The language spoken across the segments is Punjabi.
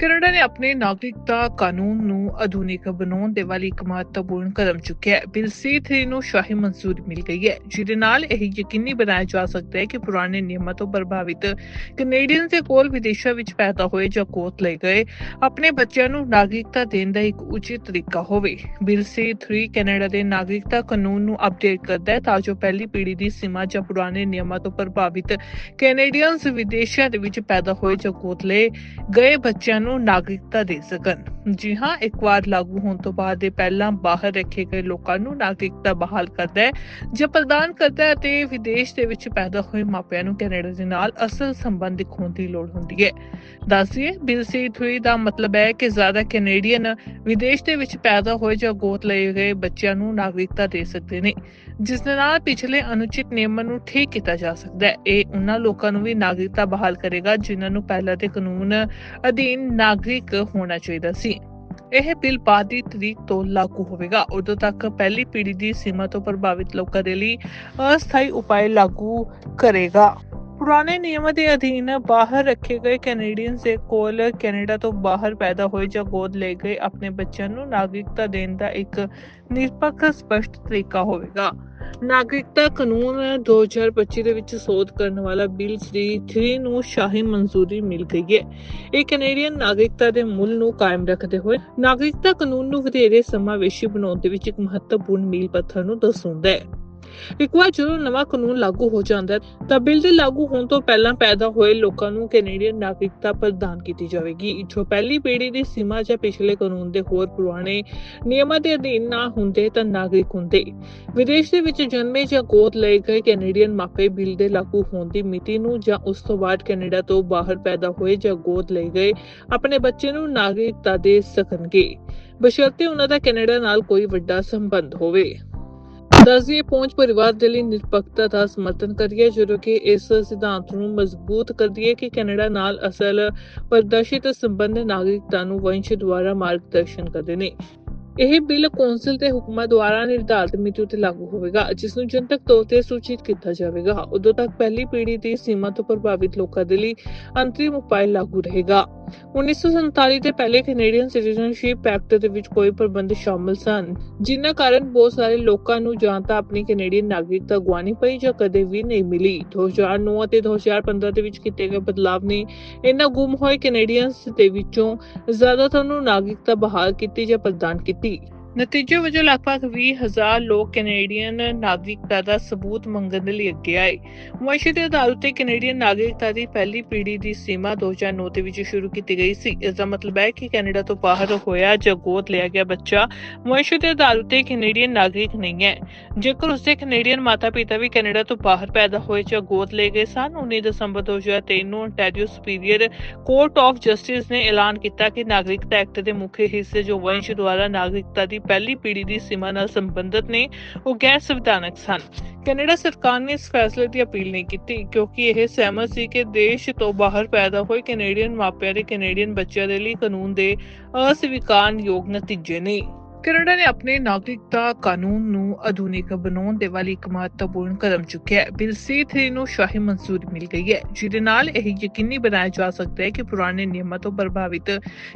ਕੈਨੇਡਾ ਨੇ ਆਪਣੇ ਨਾਗਰਿਕਤਾ ਕਾਨੂੰਨ ਨੂੰ ਆਧੁਨਿਕ ਬਣਾਉਣ ਦੇ ਵੱਲ ਇੱਕ ਮਹੱਤਵਪੂਰਨ ਕਦਮ ਚੁੱਕਿਆ ਹੈ। ਬਿੱਲ C3 ਨੂੰ ਸ਼ਾਹੀ ਮਨਜ਼ੂਰੀ ਮਿਲ ਗਈ ਹੈ, ਜਿਹਦੇ ਨਾਲ ਇਹ ਯਕੀਨੀ ਬਣਾਇਆ ਜਾ ਸਕਦਾ ਹੈ ਕਿ ਪੁਰਾਣੇ ਨਿਯਮਾਂ ਤੋਂ ਪ੍ਰਭਾਵਿਤ ਕੈਨੇਡੀਅਨ ਦੇ ਕੋਲ ਵਿਦੇਸ਼ਾਂ ਵਿੱਚ ਪੈਦਾ ਹੋਏ ਜਾਂ ਗੋਤ ਲਏ ਗਏ ਆਪਣੇ ਬੱਚਿਆਂ ਨੂੰ ਨਾਗਰਿਕਤਾ ਦੇਣ ਦਾ ਇੱਕ ਉਚਿਤ ਤਰੀਕਾ ਹੋਵੇ। ਬਿਲ C3 ਕੈਨੇਡਾ ਦੇ ਨਾਗਰਿਕਤਾ ਕਾਨੂੰਨ ਨੂੰ ਅਪਡੇਟ ਕਰਦਾ ਹੈ ਤਾਂ ਜੋ ਪਹਿਲੀ ਪੀੜ੍ਹੀ ਦੀ ਸੀਮਾ ਜਾਂ ਪੁਰਾਣੇ ਨਿਯਮਾਂ ਤੋਂ ਪ੍ਰਭਾਵਿਤ ਕੈਨੇਡੀਅਨਸ ਵਿਦੇਸ਼ਾਂ ਦੇ ਵਿੱਚ ਪੈਦਾ ਹੋਏ ਜਾਂ ਕੋਤ ਲਏ ਗਏ ਬੱਚਿਆਂ ਨੂੰ ਨਾਗਰਿਕਤਾ ਦੇ ਸਕਣ। ਜੀ ਹਾਂ, ਇੱਕ ਵਾਰ ਲਾਗੂ ਹੋਣ ਤੋਂ ਬਾਅਦ ਇਹ ਪਹਿਲਾਂ ਬਾਹਰ ਰੱਖੇ ਗਏ ਲੋਕਾਂ ਨੂੰ ਨਾਗਰਿਕਤਾ ਬਹਾਲ ਕਰਦਾ ਹੈ, ਜਾਂ ਪ੍ਰਦਾਨ ਕਰਦਾ ਹੈ ਤੇ ਵਿਦੇਸ਼ ਦੇ ਵਿੱਚ ਪੈਦਾ ਹੋਏ ਮਾਪਿਆਂ ਨੂੰ ਕੈਨੇਡਾ ਦੇ ਨਾਲ ਅਸਲ ਸੰਬੰਧ ਦਿਖਾਉਣ ਦੀ ਲੋੜ ਹੁੰਦੀ ਹੈ। ਦੱਸਿਏ ਬਿੱਲ C3 ਦਾ ਮਤਲਬ ਹੈ ਕਿ ਜ਼ਿਆਦਾ ਕੈਨੇਡੀਅਨ ਵਿਦੇਸ਼ ਦੇ ਵਿੱਚ ਪੈਦਾ ਹੋਏ ਜਾਂ ਗੋਤ ਲਏ ਗਏ ਬੱਚਿਆਂ ਨੂੰ ਨਾਗਰਿਕਤਾ ਦੇ ਸਕਦੇ ਨੇ, ਜਿਸ ਦੇ ਨਾਲ ਪਿਛਲੇ ਅਨੁਚਿਤ ਨਿਯਮਾਂ ਨੂੰ ਠੀਕ ਕੀਤਾ ਜਾ ਸਕਦਾ ਹੈ। ਇਹ ਉਹਨਾਂ ਲੋਕਾਂ ਨੂੰ ਵੀ ਨਾਗਰਿਕਤਾ ਬਹਾਲ ਕਰੇਗਾ ਜਿਨ੍ਹਾਂ ਨੂੰ ਪਹਿਲਾਂ ਦੇ ਕਾਨੂੰਨ ਅਧੀਨ ਨਾਗਰਿਕ ਹੋਣਾ ਚਾਹੀਦਾ ਸੀ। ਇਹ ਬਿੱਲ ਬਾਅਦ ਦੀ ਤਰੀਕ ਤੋਂ ਲਾਗੂ ਹੋਵੇਗਾ। ਉਦੋਂ ਤੱਕ ਪਹਿਲੀ ਪੀੜ੍ਹੀ ਦੀ ਸੀਮਾ ਤੋਂ ਪ੍ਰਭਾਵਿਤ ਲੋਕਾਂ ਦੇ ਲਈ ਅਸਥਾਈ ਉਪਾਅ ਲਾਗੂ ਕਰੇਗਾ। ਪੁਰਾਣੇ ਨਿਯਮਾਂ ਦੇ ਅਧੀਨ ਬਾਹਰ ਰੱਖੇ ਗਏ ਕੈਨੇਡੀਅਨਸ ਦੇ ਕੋਲ ਕੈਨੇਡਾ ਤੋਂ ਬਾਹਰ ਪੈਦਾ ਹੋਏ ਜਾਂ ਗੋਦ ਲਏ ਗਏ ਆਪਣੇ ਬੱਚਿਆਂ ਨੂੰ ਨਾਗਰਿਕਤਾ ਦੇਣ ਦਾ ਇੱਕ ਨਿਰਪੱਖ, ਸਪਸ਼ਟ ਤਰੀਕਾ ਹੋਵੇਗਾ। ਨਾਗਰਿਕਤਾ ਕਾਨੂੰਨ 2025 ਦੇ ਵਿੱਚ ਸੋਧ ਕਰਨ ਵਾਲਾ ਬਿੱਲ 3 ਨੂੰ ਸ਼ਾਹੀ ਮਨਜ਼ੂਰੀ ਮਿਲ ਗਈ ਹੈ। ਇਹ ਕੈਨੇਡੀਅਨ ਨਾਗਰਿਕਤਾ ਦੇ ਮੁੱਲ ਨੂੰ ਕਾਇਮ ਰੱਖਦੇ ਹੋਏ ਨਾਗਰਿਕਤਾ ਕਾਨੂੰਨ ਨੂੰ ਵਧੇਰੇ ਸਮਾਵੇਸ਼ੀ ਬਣਾਉਣ ਦੇ ਵਿੱਚ ਇੱਕ ਮਹੱਤਵਪੂਰਨ ਮੀਲ ਪੱਥਰ ਨੂੰ ਦਰਸਾਉਂਦਾ ਹੈ। ਇੱਕ ਵਾਰ ਜਦੋਂ ਨਵਾਂ ਕਾਨੂੰਨ ਲਾਗੂ ਹੋ ਜਾਂਦਾ ਹੈ, ਤਾਂ ਬਿੱਲ ਦੇ ਲਾਗੂ ਹੋਣ ਤੋਂ ਪਹਿਲਾਂ ਪੈਦਾ ਹੋਏ ਲੋਕਾਂ ਨੂੰ ਕੈਨੇਡੀਅਨ ਨਾਗਰਿਕਤਾ ਪ੍ਰਦਾਨ ਕੀਤੀ ਜਾਵੇਗੀ। ਜੋ ਪਹਿਲੀ ਪੀੜ੍ਹੀ ਦੀ ਸੀਮਾ ਜਾਂ ਪਿਛਲੇ ਕਾਨੂੰਨ ਦੇ ਹੋਰ ਪੁਰਾਣੇ ਨਿਯਮਾਂ ਦੇ ਅਧੀਨ ਨਾ ਹੁੰਦੇ ਤਾਂ ਨਾਗਰਿਕ ਹੁੰਦੇ। ਵਿਦੇਸ਼ ਦੇ ਵਿੱਚ ਜਨਮੇ ਜਾਂ ਗੋਦ ਲਏ ਗਏ ਕੈਨੇਡੀਅਨ ਮਾਪੇ ਬਿੱਲ ਦੇ ਲਾਗੂ ਹੋਣ ਦੀ ਮਿਤੀ ਨੂੰ ਜਾਂ ਉਸ ਤੋਂ ਬਾਅਦ ਕੈਨੇਡਾ ਤੋਂ ਬਾਹਰ ਪੈਦਾ ਹੋਏ ਜਾਂ ਗੋਦ ਲਏ ਗਏ ਆਪਣੇ ਬੱਚੇ ਨੂੰ ਨਾਗਰਿਕਤਾ ਦੇ ਸਕਣਗੇ। ਬਸ਼ਰਤੇ ਉਹਨਾਂ ਦਾ ਕੈਨੇਡਾ ਨਾਲ ਕੋਈ ਵੱਡਾ ਸੰਬੰਧ ਹੋਵੇ। ਦਸਦੀਏ ਪਹੁੰਚ ਪਰਿਵਾਰ ਦੇ ਲਈ ਨਿਰਪੱਖਤਾ ਦਾ ਸਮਰਥਨ ਕਰੀਏ, ਜਦੋਂ ਕਿ ਇਸ ਸਿਧਾਂਤ ਨੂੰ ਮਜ਼ਬੂਤ ਕਰਦੀ ਹੈ ਕਿ ਕੈਨੇਡਾ ਨਾਲ ਅਸਲ ਪ੍ਰਦਰਸ਼ਿਤ ਸੰਬੰਧ ਨਾਗਰਿਕਤਾ ਨੂੰ ਵੰਸ਼ ਦੁਆਰਾ ਮਾਰਗਦਰਸ਼ਨ ਕਰਦੇ ਨੇ। ਇਹ ਬਿੱਲ ਕੌਂਸਲ ਦੇ ਹੁਕਮਾਂ ਦੁਆਰਾ ਨਿਰਧਾਰਿਤ ਮਿਤੀ ਉੱਤੇ ਲਾਗੂ ਹੋਵੇਗਾ, ਜਿਸ ਨੂੰ ਜਨਤਕ ਤੌਰ ਤੇ ਸੂਚਿਤ ਕੀਤਾ ਜਾਵੇਗਾ। ਉਦੋਂ ਤੱਕ ਪਹਿਲੀ ਪੀੜ੍ਹੀ ਦੀ ਸੀਮਾ ਤੋਂ ਪ੍ਰਭਾਵਿਤ ਲੋਕਾਂ ਦੇ ਲਈ ਅੰਤਰਿਮ ਉਪਾਅ ਲਾਗੂ ਰਹੇਗਾ। 1947 ਦੇ ਪਹਿਲੇ ਕੈਨੇਡੀਅਨ ਸਿਟੀਜ਼ਨਸ਼ਿਪ ਐਕਟ ਦੇ ਵਿੱਚ ਕੋਈ ਪ੍ਰਬੰਧ ਸ਼ਾਮਲ ਸਨ, ਜਿਨ੍ਹਾਂ ਕਾਰਨ ਬਹੁਤ ਸਾਰੇ ਲੋਕਾਂ ਨੂੰ ਜਾਂ ਤਾਂ ਆਪਣੀ ਕੈਨੇਡੀਅਨ ਨਾਗਰਿਕਤਾ ਗਵਾਉਣੀ ਪਈ ਜਾਂ ਕਦੇ ਵੀ ਨਹੀਂ ਮਿਲੀ। 2009 ਅਤੇ 2015 ਦੇ ਵਿੱਚ ਕੀਤੇ ਗਏ ਬਦਲਾਵ ਨੇ ਇਹਨਾਂ ਗੁੰਮ ਹੋਏ ਕੈਨੇਡੀਅਨਸ ਦੇ ਵਿੱਚੋਂ ਜ਼ਿਆਦਾਤਰ ਨੂੰ ਨਾਗਰਿਕਤਾ ਬਹਾਲ ਕੀਤੀ ਜਾਂ ਪ੍ਰਦਾਨ ਕੀਤੀ। D. ਨਤੀਜੇ ਵਜੋਂ ਲਗਭਗ 20000 ਲੋਕ ਕੈਨੇਡੀਅਨ ਨਾਗਰਿਕਤਾ ਦਾ ਸਬੂਤ ਮੰਗਣ ਦੇ ਲਈ ਅੱਗੇ ਆਏ। ਵੰਸ਼ ਦੇ ਆਧਾਰ ਉੱਤੇ ਕੈਨੇਡੀਅਨ ਨਾਗਰਿਕਤਾ ਦੀ ਪਹਿਲੀ ਪੀੜ੍ਹੀ ਦੀ ਸੀਮਾ 2009 ਦੇ ਵਿੱਚ ਸ਼ੁਰੂ ਕੀਤੀ ਗਈ ਸੀ। ਇਸ ਦਾ ਮਤਲਬ ਹੈ ਕਿ ਕੈਨੇਡਾ ਤੋਂ ਬਾਹਰ ਹੋਇਆ ਜਾਂ ਗੋਦ ਲਿਆ ਗਿਆ ਬੱਚਾ ਵੰਸ਼ ਦੇ ਆਧਾਰ ਉੱਤੇ ਕੈਨੇਡੀਅਨ ਨਾਗਰਿਕ ਨਹੀਂ ਹੈ। ਜੇਕਰ ਉਸਦੇ ਕੈਨੇਡੀਅਨ ਮਾਤਾ-ਪਿਤਾ ਵੀ ਕੈਨੇਡਾ ਤੋਂ ਬਾਹਰ ਪੈਦਾ ਹੋਏ ਜਾਂ ਗੋਦ ਲਏ ਗਏ ਸਨ 19 ਦਸੰਬਰ 2023 ਨੂੰ ontario Superior Court of Justice ਨੇ ਐਲਾਨ ਕੀਤਾ ਕਿ ਨਾਗਰਿਕਤਾ ਐਕਟ ਦੇ ਮੁੱਖ ਹਿੱਸੇ ਜੋ ਵੰਸ਼ ਦੁਆਰਾ ਨਾਗਰਿਕਤਾ ਦੀ ਪਹਿਲੀ ਪੀੜ੍ਹੀ ਦੀ ਸੀਮਾ ਨਾਲ ਸੰਬੰਧਿਤ ਨੇ, ਉਹ ਗੈਰ ਸੰਵਿਧਾਨਕ ਸਨ। ਕੈਨੇਡਾ ਸਰਕਾਰ ਨੇ ਇਸ ਫੈਸਲੇ ਦੀ ਅਪੀਲ ਨਹੀਂ ਕੀਤੀ, ਕਿਉਂਕਿ ਇਹ ਸਹਿਮਤ ਸੀ ਕਿ ਦੇਸ਼ ਤੋਂ ਬਾਹਰ ਪੈਦਾ ਹੋਏ ਕੈਨੇਡੀਅਨ ਮਾਪਿਆਂ ਦੇ ਕੈਨੇਡੀਅਨ ਬੱਚਿਆਂ ਦੇ ਲਈ ਕਾਨੂੰਨ ਦੇ ਅਸਵੀਕਾਰਨਯੋਗ ਨਤੀਜੇ ਨੇ। ਕੈਨੇਡਾ ਨੇ ਆਪਣੇ ਨਾਗਰਿਕਤਾ ਕਾਨੂੰਨ ਨੂੰ ਆਧੁਨਿਕ ਬਣਾਉਣ ਦੇ ਵੱਲ ਇੱਕ ਮਹੱਤਵਪੂਰਨ ਕਦਮ ਚੁੱਕਿਆ ਹੈ। ਬਿੱਲ C3 ਨੂੰ ਸ਼ਾਹੀ ਮਨਜ਼ੂਰੀ ਮਿਲ ਗਈ ਹੈ, ਜਿਹਦੇ ਨਾਲ ਇਹ ਯਕੀਨੀ ਬਣਾਇਆ ਜਾ ਸਕਦਾ ਹੈ ਕਿ ਪੁਰਾਣੇ ਨਿਯਮਾਂ ਤੋਂ ਪ੍ਰਭਾਵਿਤ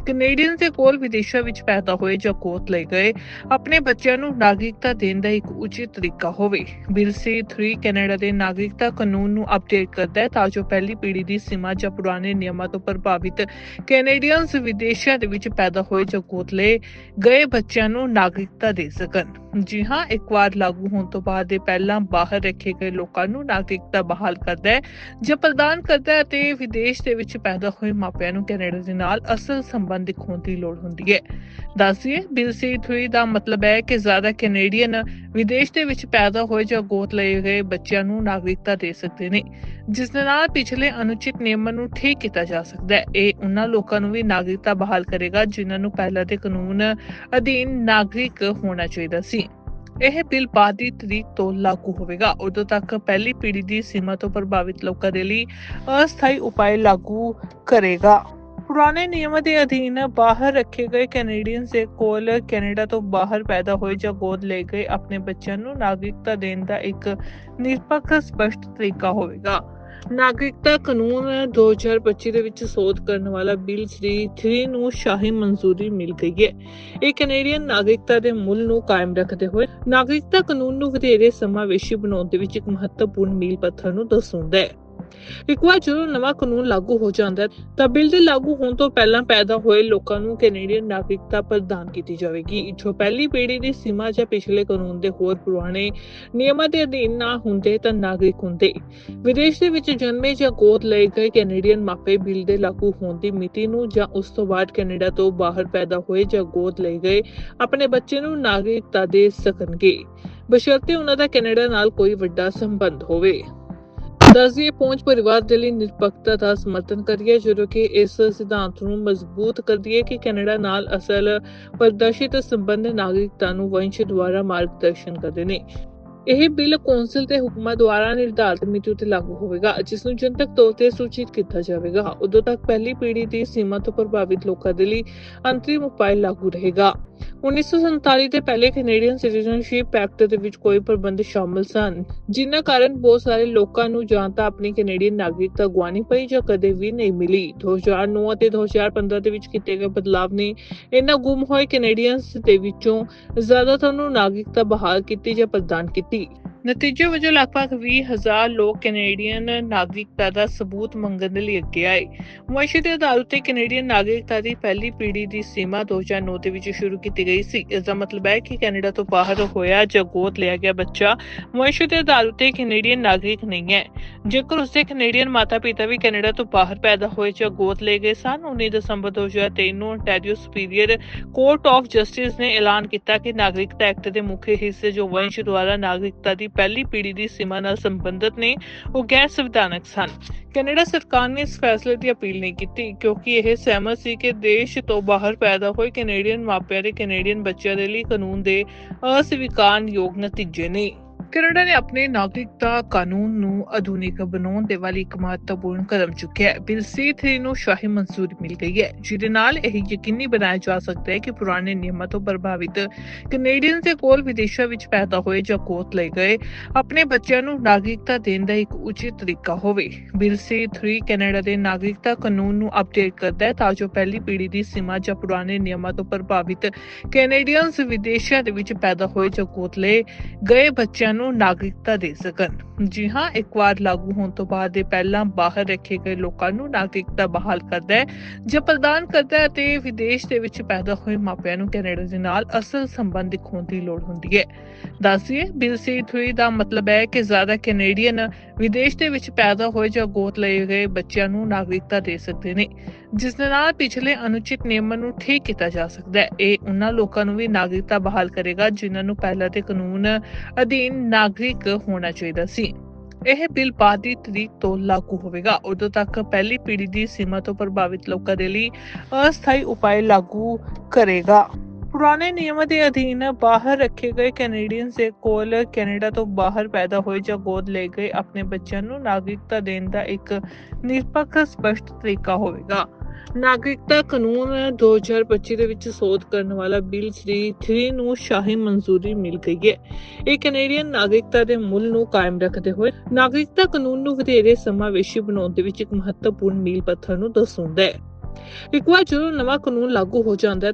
ਕੈਨੇਡੀਅਨ ਦੇ ਕੋਲ ਵਿਦੇਸ਼ਾਂ ਵਿੱਚ ਪੈਦਾ ਹੋਏ ਜਾਂ ਗੋਤ ਲਏ ਗਏ ਆਪਣੇ ਬੱਚਿਆਂ ਨੂੰ ਨਾਗਰਿਕਤਾ ਦੇਣ ਦਾ ਇੱਕ ਉਚਿਤ ਤਰੀਕਾ ਹੋਵੇ। ਬਿਲ C3 ਕੈਨੇਡਾ ਦੇ ਨਾਗਰਿਕਤਾ ਕਾਨੂੰਨ ਨੂੰ ਅਪਡੇਟ ਕਰਦਾ ਹੈ ਤਾਂ ਜੋ ਪਹਿਲੀ ਪੀੜ੍ਹੀ ਦੀ ਸੀਮਾ ਜਾਂ ਪੁਰਾਣੇ ਨਿਯਮਾਂ ਤੋਂ ਪ੍ਰਭਾਵਿਤ ਕੈਨੇਡੀਅਨਸ ਵਿਦੇਸ਼ਾਂ ਦੇ ਵਿੱਚ ਪੈਦਾ ਹੋਏ ਜਾਂ ਗੋਤ ਲਏ ਗਏ ਬੱਚਿਆਂ ਨੂੰ ਨਾਗਰਿਕਤਾ ਦੇ ਸਕਣ। ਜੀ ਹਾਂ, ਇੱਕ ਵਾਰ ਲਾਗੂ ਹੋਣ ਤੋਂ ਬਾਅਦ ਇਹ ਪਹਿਲਾਂ ਬਾਹਰ ਰੱਖੇ ਗਏ ਲੋਕਾਂ ਨੂੰ ਨਾਗਰਿਕਤਾ ਬਹਾਲ ਕਰਦਾ ਹੈ, ਜਾਂ ਪ੍ਰਦਾਨ ਕਰਦਾ ਹੈ ਤੇ ਵਿਦੇਸ਼ ਦੇ ਵਿੱਚ ਪੈਦਾ ਹੋਏ ਮਾਪਿਆਂ ਨੂੰ ਕੈਨੇਡਾ ਦੇ ਨਾਲ ਅਸਲ ਸੰਬੰਧ ਦਿਖਾਉਣ ਦੀ ਲੋੜ ਹੁੰਦੀ ਹੈ। ਦੱਸਿਏ ਬਿੱਲ C3 ਦਾ ਮਤਲਬ ਹੈ ਕਿ ਜ਼ਿਆਦਾ ਕੈਨੇਡੀਅਨ ਵਿਦੇਸ਼ ਦੇ ਵਿੱਚ ਪੈਦਾ ਹੋਏ ਜਾਂ ਗੋਤ ਲਏ ਗਏ ਬੱਚਿਆਂ ਨੂੰ ਨਾਗਰਿਕਤਾ ਦੇ ਸਕਦੇ ਨੇ, ਜਿਸ ਦੇ ਨਾਲ ਪਿਛਲੇ ਅਨੁਚਿਤ ਨਿਯਮਾਂ ਨੂੰ ਠੀਕ ਕੀਤਾ ਜਾ ਸਕਦਾ ਹੈ। ਇਹ ਉਹਨਾਂ ਲੋਕਾਂ ਨੂੰ ਵੀ ਨਾਗਰਿਕਤਾ ਬਹਾਲ ਕਰੇਗਾ ਜਿਨ੍ਹਾਂ ਨੂੰ ਪਹਿਲਾਂ ਦੇ ਕਾਨੂੰਨ ਅਧੀਨ ਨਾਗਰਿਕ ਹੋਣਾ ਚਾਹੀਦਾ ਸੀ। ਇਹ ਬਿੱਲ ਬਾਅਦ ਦੀ ਤਰੀਕ ਤੋਂ ਲਾਗੂ ਹੋਵੇਗਾ। ਉਦੋਂ ਤੱਕ ਪਹਿਲੀ ਪੀੜ੍ਹੀ ਦੀ ਸੀਮਾ ਤੋਂ ਪ੍ਰਭਾਵਿਤ ਲੋਕਾਂ ਦੇ ਲਈ ਅਸਥਾਈ ਉਪਾਅ ਲਾਗੂ ਕਰੇਗਾ। ਪੁਰਾਣੇ ਨਿਯਮਾਂ ਦੇ ਅਧੀਨ ਬਾਹਰ ਰੱਖੇ ਗਏ ਕੈਨੇਡੀਅਨਸ ਦੇ ਕੋਲ ਕੈਨੇਡਾ ਤੋਂ ਬਾਹਰ ਪੈਦਾ ਹੋਏ ਜਾਂ ਗੋਦ ਲਏ ਗਏ ਆਪਣੇ ਬੱਚਿਆਂ ਨੂੰ ਨਾਗਰਿਕਤਾ ਦੇਣ ਦਾ ਇੱਕ ਨਿਰਪੱਖ ਸਪਸ਼ਟ ਤਰੀਕਾ ਹੋਵੇਗਾ। ਨਾਗਰਿਕਤਾ ਕਾਨੂੰਨ 2025 ਦੇ ਵਿੱਚ ਸੋਧ ਕਰਨ ਵਾਲਾ ਬਿੱਲ 3 ਨੂੰ ਸ਼ਾਹੀ ਮਨਜ਼ੂਰੀ ਮਿਲ ਗਈ ਹੈ। ਇਹ ਕੈਨੇਡੀਅਨ ਨਾਗਰਿਕਤਾ ਦੇ ਮੁੱਲ ਨੂੰ ਕਾਇਮ ਰੱਖਦੇ ਹੋਏ ਨਾਗਰਿਕਤਾ ਕਾਨੂੰਨ ਨੂੰ ਵਧੇਰੇ ਸਮਾਵੇਸ਼ੀ ਬਣਾਉਣ ਦੇ ਵਿੱਚ ਇੱਕ ਮਹੱਤਵਪੂਰਨ ਮੀਲ ਪੱਥਰ ਨੂੰ ਦਰਸਾਉਂਦਾ ਹੈ। ਇੱਕ ਵਾਰ ਜਦੋਂ ਨਵਾਂ ਕਾਨੂੰਨ ਲਾਗੂ ਹੋ ਜਾਂਦਾ ਹੈ, ਤਾਂ ਬਿੱਲ ਦੇ ਲਾਗੂ ਹੋਣ ਤੋਂ ਪਹਿਲਾਂ ਪੈਦਾ ਹੋਏ ਲੋਕਾਂ ਨੂੰ ਕੈਨੇਡੀਅਨ ਨਾਗਰਿਕਤਾ ਪ੍ਰਦਾਨ ਕੀਤੀ ਜਾਵੇਗੀ। ਜੋ ਪਹਿਲੀ ਪੀੜ੍ਹੀ ਦੀ ਸੀਮਾ ਜਾਂ ਪਿਛਲੇ ਕਾਨੂੰਨ ਦੇ ਹੋਰ ਪੁਰਾਣੇ ਨਿਯਮਾਂ ਦੇ ਅਧੀਨ ਨਾ ਹੁੰਦੇ, ਤਾਂ ਨਾਗਰਿਕ ਹੁੰਦੇ। ਵਿਦੇਸ਼ ਦੇ ਵਿੱਚ ਜਨਮੇ ਜਾਂ ਗੋਦ ਲਏ ਗਏ ਕੈਨੇਡੀਅਨ ਮਾਪੇ ਬਿੱਲ ਦੇ ਲਾਗੂ ਹੋਣ ਦੀ ਮਿਤੀ ਨੂੰ ਜਾਂ ਉਸ ਤੋਂ ਬਾਅਦ ਕੈਨੇਡਾ ਤੋਂ ਬਾਹਰ ਪੈਦਾ ਹੋਏ ਜਾਂ ਗੋਦ ਲਏ ਗਏ ਆਪਣੇ ਬੱਚੇ ਨੂੰ ਨਾਗਰਿਕਤਾ ਦੇ ਸਕਣਗੇ। ਬਸ਼ਰਤੇ ਉਹਨਾਂ ਦਾ ਕੈਨੇਡਾ ਨਾਲ ਕੋਈ ਵੱਡਾ ਸੰਬੰਧ ਹੋਵੇ। ਦਸਦੀ ਪਹੁੰਚ ਪਰਿਵਾਰ ਦੇ ਲਈ ਨਿਰਪੱਖਤਾ ਦਾ ਸਮਰਥਨ ਕਰੀਏ, ਜਦੋਂ ਕਿ ਇਸ ਸਿਧਾਂਤ ਨੂੰ ਮਜ਼ਬੂਤ ਕਰਦੀ ਹੈ ਕਿ ਕੈਨੇਡਾ ਨਾਲ ਅਸਲ ਪ੍ਰਦਰਸ਼ਿਤ ਸੰਬੰਧ ਨਾਗਰਿਕਤਾ ਨੂੰ ਵੰਸ਼ ਦੁਆਰਾ ਮਾਰਗਦਰਸ਼ਨ ਕਰਦੇ ਨੇ। ਇਹ ਬਿੱਲ ਕੌਂਸਲ ਤੇ ਹੁਕਮਾਂ ਦੁਆਰਾ ਨਿਰਧਾਰਿਤ ਮਿਤੀ ਉਤੇ ਲਾਗੂ ਹੋਵੇਗਾ, ਜਿਸ ਨੂੰ ਜਨਤਕ ਤੌਰ ਤੇ ਸੂਚਿਤ ਕੀਤਾ ਜਾਵੇਗਾ। ਉਦੋਂ ਤੱਕ ਪਹਿਲੀ ਪੀੜ੍ਹੀ ਦੀ ਸੀਮਾ ਤੋਂ ਪ੍ਰਭਾਵਿਤ ਲੋਕਾਂ ਦੇ ਲਈ ਅੰਤਰਿਮ ਉਪਾਅ ਲਾਗੂ ਰਹੇਗਾ। 1947 ਦੇ ਪਹਿਲੇ ਕੈਨੇਡੀਅਨ ਸਿਟੀਜ਼ਨਸ਼ਿਪ ਐਕਟ ਦੇ ਵਿੱਚ ਕੋਈ ਪ੍ਰਬੰਧ ਸ਼ਾਮਲ ਸਨ, ਜਿਨ੍ਹਾਂ ਕਾਰਨ ਬਹੁਤ ਸਾਰੇ ਲੋਕਾਂ ਨੂੰ ਜਾਂ ਤਾਂ ਆਪਣੀ ਕੈਨੇਡੀਅਨ ਨਾਗਰਿਕਤਾ ਗਵਾਉਣੀ ਪਈ ਜਾਂ ਕਦੇ ਵੀ ਨਹੀਂ ਮਿਲੀ। 2009 ਅਤੇ 2015 ਦੇ ਵਿੱਚ ਕੀਤੇ ਗਏ ਬਦਲਾਵ ਨੇ ਇਹਨਾਂ ਗੁੰਮ ਹੋਏ ਕੈਨੇਡੀਅਨਸ ਦੇ ਵਿੱਚੋਂ ਜ਼ਿਆਦਾਤਰ ਨੂੰ ਨਾਗਰਿਕਤਾ ਬਹਾਲ ਕੀਤੀ ਜਾਂ ਪ੍ਰਦਾਨ ਕੀਤੀ। ਨਤੀਜੇ ਵਜੋਂ ਲਗਭਗ 20000 ਲੋਕ ਕੈਨੇਡੀਅਨ ਨਾਗਰਿਕਤਾ ਦਾ ਸਬੂਤ ਮੰਗਣ ਦੇ ਲਈ ਅੱਗੇ ਆਏ। ਵੰਸ਼ ਦੇ ਆਧਾਰ ਉੱਤੇ ਕੈਨੇਡੀਅਨ ਨਾਗਰਿਕਤਾ ਦੀ ਪਹਿਲੀ ਪੀੜ੍ਹੀ ਦੀ ਸੀਮਾ 2009 ਦੇ ਵਿੱਚ ਸ਼ੁਰੂ ਕੀਤੀ ਗਈ ਸੀ। ਇਸ ਦਾ ਮਤਲਬ ਹੈ ਕਿ ਕੈਨੇਡਾ ਤੋਂ ਬਾਹਰ ਹੋਇਆ ਜਾਂ ਗੋਦ ਲਿਆ ਗਿਆ ਬੱਚਾ ਵੰਸ਼ ਦੇ ਆਧਾਰ ਉੱਤੇ ਕੈਨੇਡੀਅਨ ਨਾਗਰਿਕ ਨਹੀਂ ਹੈ। ਜੇਕਰ ਉਸਦੇ ਕੈਨੇਡੀਅਨ ਮਾਤਾ-ਪਿਤਾ ਵੀ ਕੈਨੇਡਾ ਤੋਂ ਬਾਹਰ ਪੈਦਾ ਹੋਏ ਜਾਂ ਗੋਦ ਲਏ ਗਏ ਸਨ 19 ਦਸੰਬਰ 2023 ਨੂੰ ontario Superior Court of Justice ਨੇ ਐਲਾਨ ਕੀਤਾ ਕਿ ਨਾਗਰਿਕਤਾ ਐਕਟ ਦੇ ਮੁੱਖ ਹਿੱਸੇ ਜੋ ਵੰਸ਼ ਦੁਆਰਾ ਨਾਗਰਿਕਤਾ ਦੀ ਪਹਿਲੀ ਪੀੜ੍ਹੀ ਦੀ ਸੀਮਾ ਨਾਲ ਸੰਬੰਧਿਤ ਨੇ, ਉਹ ਗੈਰ ਸੰਵਿਧਾਨਕ ਸਨ। ਕੈਨੇਡਾ ਸਰਕਾਰ ਨੇ ਇਸ ਫੈਸਲੇ ਦੀ ਅਪੀਲ ਨਹੀਂ ਕੀਤੀ, ਕਿਉਂਕਿ ਇਹ ਸਹਿਮਤ ਸੀ ਕਿ ਦੇਸ਼ ਤੋਂ ਬਾਹਰ ਪੈਦਾ ਹੋਏ ਕੈਨੇਡੀਅਨ ਮਾਪਿਆਂ ਦੇ ਕੈਨੇਡੀਅਨ ਬੱਚਿਆਂ ਦੇ ਲਈ ਕਾਨੂੰਨ ਦੇ ਅਸਵੀਕਾਰਨਯੋਗ ਨਤੀਜੇ ਨੇ। ਕੈਨੇਡਾ ਨੇ ਆਪਣੇ ਨਾਗਰਿਕਤਾ ਕਾਨੂੰਨ ਨੂੰ ਆਧੁਨਿਕ ਬਣਾਉਣ ਦੇ ਵੱਲ ਇੱਕ ਮਹੱਤਵਪੂਰਨ ਕਦਮ ਚੁੱਕਿਆ ਹੈ। ਬਿੱਲ C3 ਨੂੰ ਸ਼ਾਹੀ ਮਨਜ਼ੂਰੀ ਮਿਲ ਗਈ ਹੈ। ਜਿਹਦੇ ਨਾਲ ਇਹ ਯਕੀਨੀ ਬਣਾਇਆ ਜਾ ਸਕਦਾ ਹੈ ਕਿ ਪੁਰਾਣੇ ਨਿਯਮਾਂ ਤੋਂ ਪ੍ਰਭਾਵਿਤ ਕੈਨੇਡੀਅਨ ਦੇ ਕੋਲ ਵਿਦੇਸ਼ਾਂ ਵਿੱਚ ਪੈਦਾ ਹੋਏ ਜਾਂ ਗੋਦ ਲਏ ਗਏ ਆਪਣੇ ਬੱਚਿਆਂ ਨੂੰ ਨਾਗਰਿਕਤਾ ਦੇਣ ਦਾ ਇੱਕ ਉਚਿਤ ਤਰੀਕਾ ਹੋਵੇ। ਬਿਲ C3 ਕੈਨੇਡਾ ਦੇ ਨਾਗਰਿਕਤਾ ਕਾਨੂੰਨ ਨੂੰ ਅਪਡੇਟ ਕਰਦਾ ਹੈ ਤਾਂ ਜੋ ਪਹਿਲੀ ਪੀੜ੍ਹੀ ਦੀ ਸੀਮਾ ਜਾਂ ਪੁਰਾਣੇ ਨਿਯਮਾਂ ਤੋਂ ਪ੍ਰਭਾਵਿਤ ਕੈਨੇਡੀਅਨਸ ਵਿਦੇਸ਼ਾਂ ਦੇ ਵਿੱਚ ਪੈਦਾ ਹੋਏ ਜਾਂ ਕੋਤ ਲਏ ਗਏ ਬੱਚਿਆਂ ਨੂੰ ਨਾਗਰਿਕਤਾ ਦੇ ਸਕਣ। ਜੀ ਹਾਂ, ਇੱਕ ਵਾਰ ਲਾਗੂ ਹੋਣ ਤੋਂ ਬਾਅਦ ਇਹ ਪਹਿਲਾਂ ਬਾਹਰ ਰੱਖੇ ਗਏ ਲੋਕਾਂ ਨੂੰ ਨਾਗਰਿਕਤਾ ਬਹਾਲ ਕਰਦਾ ਹੈ, ਜਾਂ ਪ੍ਰਦਾਨ ਕਰਦਾ ਹੈ ਤੇ ਵਿਦੇਸ਼ ਦੇ ਵਿੱਚ ਪੈਦਾ ਹੋਏ ਮਾਪਿਆਂ ਨੂੰ ਕੈਨੇਡਾ ਦੇ ਨਾਲ ਅਸਲ ਸੰਬੰਧ ਦਿਖਾਉਣ ਦੀ ਲੋੜ ਹੁੰਦੀ ਹੈ। ਦੱਸਿਏ ਬਿੱਲ C3 ਦਾ ਮਤਲਬ ਹੈ ਕਿ ਜ਼ਿਆਦਾ ਕੈਨੇਡੀਅਨ ਵਿਦੇਸ਼ ਦੇ ਵਿੱਚ ਪੈਦਾ ਹੋਏ ਜਾਂ ਗੋਦ ਲਏ ਗਏ ਬੱਚਿਆਂ ਨੂੰ ਨਾਗਰਿਕਤਾ ਦੇ ਸਕਦੇ ਨੇ। ਜਿਸ ਦੇ ਨਾਲ ਪਿਛਲੇ ਅਨੁਚਿਤ ਨਿਯਮਾਂ ਨੂੰ ਠੀਕ ਕੀਤਾ ਜਾ ਸਕਦਾ ਹੈ। ਇਹ ਉਹਨਾਂ ਲੋਕਾਂ ਨੂੰ ਵੀ ਨਾਗਰਿਕਤਾ ਬਹਾਲ ਕਰੇਗਾ, ਜਿਨ੍ਹਾਂ ਨੂੰ ਪਹਿਲਾਂ ਦੇ ਕਾਨੂੰਨ ਅਧੀਨ ਨਾਗਰਿਕ ਹੋਣਾ ਚਾਹੀਦਾ ਸੀ। ਇਹ ਬਿੱਲ ਬਾਅਦ ਦੀ ਤਰੀਕ ਤੋਂ ਲਾਗੂ ਹੋਵੇਗਾ। ਉਦੋਂ ਤੱਕ ਪਹਿਲੀ ਪੀੜ੍ਹੀ ਦੀ ਸੀਮਾ ਤੋਂ ਪ੍ਰਭਾਵਿਤ ਲੋਕਾਂ ਦੇ ਲਈ ਅਸਥਾਈ ਉਪਾਅ ਲਾਗੂ ਕਰੇਗਾ। ਪੁਰਾਣੇ ਨਿਯਮਾਂ ਦੇ ਅਧੀਨ ਬਾਹਰ ਰੱਖੇ ਗਏ ਕੈਨੇਡੀਅਨਸ ਦੇ ਕੋਲ ਕੈਨੇਡਾ ਤੋਂ ਬਾਹਰ ਪੈਦਾ ਹੋਏ ਜਾਂ ਗੋਦ ਲਏ ਗਏ ਆਪਣੇ ਬੱਚਿਆਂ ਨੂੰ ਨਾਗਰਿਕਤਾ ਦੇਣ ਦਾ ਇੱਕ ਨਿਰਪੱਖ ਸਪਸ਼ਟ ਤਰੀਕਾ ਹੋਵੇਗਾ। ਨਾਗਰਿਕਤਾ ਕਾਨੂੰਨ 2025 ਦੇ ਵਿੱਚ ਸੋਧ ਕਰਨ ਵਾਲਾ ਬਿੱਲ 3 ਨੂੰ ਸ਼ਾਹੀ ਮਨਜ਼ੂਰੀ ਮਿਲ ਗਈ ਹੈ। ਇਹ ਕੈਨੇਡੀਅਨ ਨਾਗਰਿਕਤਾ ਦੇ ਮੁੱਲ ਨੂੰ ਕਾਇਮ ਰੱਖਦੇ ਹੋਏ ਨਾਗਰਿਕਤਾ ਕਾਨੂੰਨ ਨੂੰ ਵਧੇਰੇ ਸਮਾਵੇਸ਼ੀ ਬਣਾਉਣ ਦੇ ਵਿੱਚ ਇੱਕ ਮਹੱਤਵਪੂਰਨ ਮੀਲ ਪੱਥਰ ਨੂੰ ਦਰਸਾਉਂਦਾ ਹੈ। ਇੱਕ ਵਾਰ ਜਦੋਂ ਨਵਾਂ ਕਾਨੂੰਨ ਲਾਗੂ ਹੋ ਜਾਂਦਾ ਹੈ